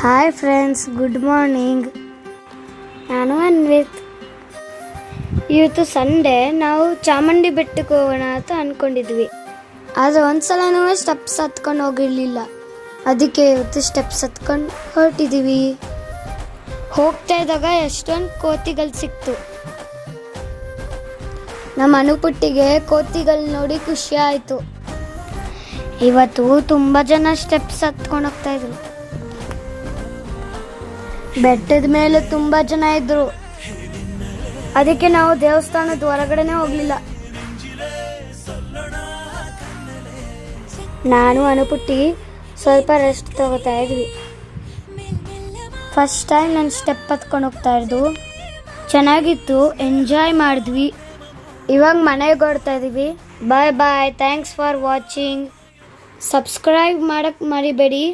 Hi friends good morning ನಾನು ಅನ್ವಿತ್ ಇವತ್ತು Sunday ನಾವು ಚಾಮುಂಡಿ ಬೆಟ್ಟಕ್ಕೆ ಹೋಗೋಣ ಅಂತ ಅಂದ್ಕೊಂಡಿದ್ವಿ ಆದರೆ ಒಂದ್ಸಲನೂ ಸ್ಟೆಪ್ಸ್ ಹತ್ಕೊಂಡು ಹೋಗಿರಲಿಲ್ಲ. ಅದಕ್ಕೆ ಇವತ್ತು ಸ್ಟೆಪ್ಸ್ ಹತ್ಕೊಂಡು ಹೊರಟಿದ್ದೀವಿ ಹೋಗ್ತಾ ಇದ್ದಾಗ ಎಷ್ಟೊಂದು ಕೋತಿಗಳು ಸಿಕ್ತು. ನಮ್ಮ ಅನುಪುಟ್ಟಿಗೆ ಕೋತಿಗಳು ನೋಡಿ ಖುಷಿ ಆಯಿತು. ಇವತ್ತು ತುಂಬ ಜನ ಸ್ಟೆಪ್ಸ್ ಹತ್ಕೊಂಡು ಹೋಗ್ತಾ ಇದ್ರು. ಬೆಟ್ಟದ ಮೇಲೆ ತುಂಬ ಜನ ಇದ್ರು. ಅದಕ್ಕೆ ನಾವು ದೇವಸ್ಥಾನದ ಹೊರಗಡೆನೆ ಹೋಗ್ಲಿಲ್ಲ. ನಾನು, ಅನುಪುಟ್ಟಿ ಸ್ವಲ್ಪ ರೆಸ್ಟ್ ತಗೋತಾ ಇದ್ವಿ. ಫಸ್ಟ್ ಟೈಮ್ ನಾನು ಸ್ಟೆಪ್ ಹತ್ಕೊಂಡು ಹೋಗ್ತಾ ಇದ್ದು ಚೆನ್ನಾಗಿತ್ತು ಎಂಜಾಯ್ ಮಾಡಿದ್ವಿ. ಇವಾಗ ಮನೆಗೆ ಹೊಡ್ತಾ ಇದ್ದೀವಿ. Bye bye thanks for watching subscribe ಮಾಡಕ್ಕೆ ಮರಿಬೇಡಿ.